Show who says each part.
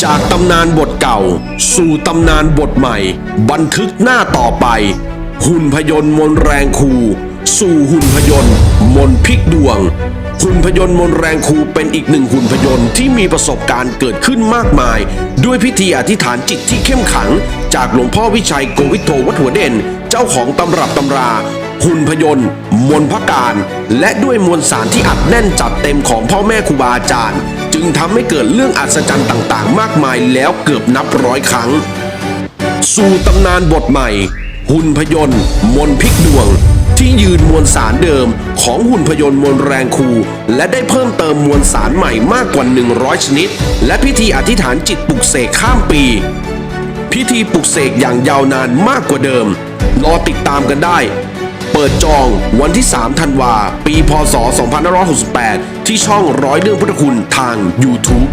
Speaker 1: จากตำนานบทเก่า สู่ตำนานบทใหม่ บันทึกหน้าต่อไป หุ่นพยนต์มนแรงคู สู่หุ่นพยนต์มนพลิกดวง หุ่นพยนต์มนแรงคูเป็นอีกหนึ่งหุ่นพยนต์ที่มีประสบการณ์เกิดขึ้นมากมาย ด้วยพิธีอธิษฐานจิตที่เข้มขัง จากหลวงพ่อวิชัยโกวิทโทวัดหัวเด่น เจ้าของตำรับตำราหุ่นพยนต์มนพระการ และด้วยมวลสารที่อัดแน่นจัดเต็มของพ่อแม่ครูบาอาจารย์ งทำให้เกิดเรื่องอัศจรรย์ต่างๆ มากมายแล้วเกือบนับร้อยครั้ง สู่ตำนานบทใหม่ หุ่นพยนต์ มนพิกดวง ที่ยืนมวลสารเดิมของหุ่นพยนต์มนต์แรงคู และได้เพิ่มเติมมวลสารใหม่มากกว่า 100 ชนิด และพิธีอธิษฐานจิตปลุกเสกข้ามปี พิธีปลุกเสกอย่างยาวนานมากกว่าเดิมรอติดตามกันได้ ปิดจองวันที่ 3 ธันวา ปี พศ 2568 ที่ช่องร้อยเรื่องพุทธคุณทาง YouTube